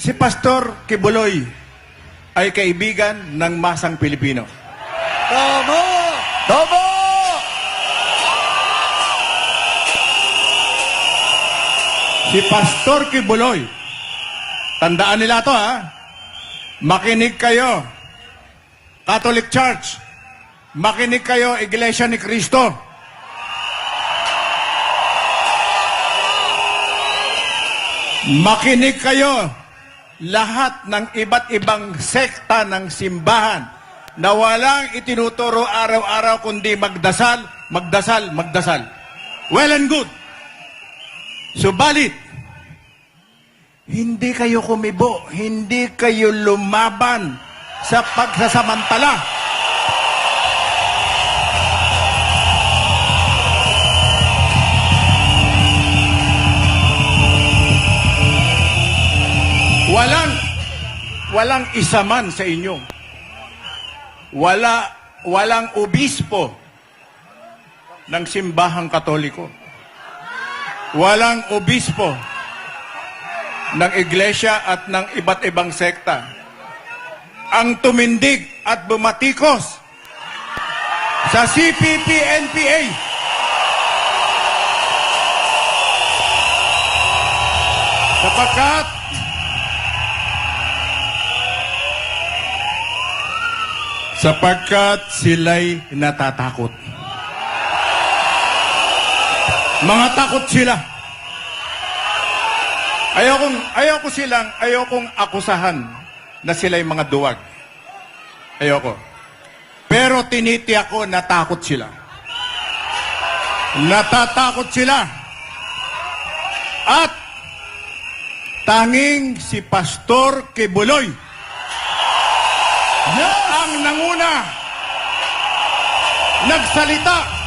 Si Pastor Kibuloy ay kaibigan ng masang Pilipino. Tama! Tomo! Si Pastor Kibuloy, tandaan nila to ha, makinig kayo, Catholic Church, makinig kayo, Iglesia ni Cristo. Makinig kayo, lahat ng iba't ibang sekta ng simbahan na walang itinuturo araw-araw kundi magdasal, magdasal, magdasal. Well and good. Subalit, hindi kayo kumibo, hindi kayo lumaban sa pagsasamantala. Walang, walang isa man sa inyo. Wala, walang obispo ng simbahang katoliko. Walang obispo ng iglesia at ng iba't ibang sekta. Ang tumindig at bumatikos sa CPP-NPA. Sapagkat sapagkat sila'y natatakot. Mga takot sila. Ayokong, ayoko silang, ayokong akusahan na sila'y mga duwag. Ayoko. Pero tinitiyak ko natakot sila. Natatakot sila. At tanging si Pastor Kibuloy ang nanguna. Nagsalita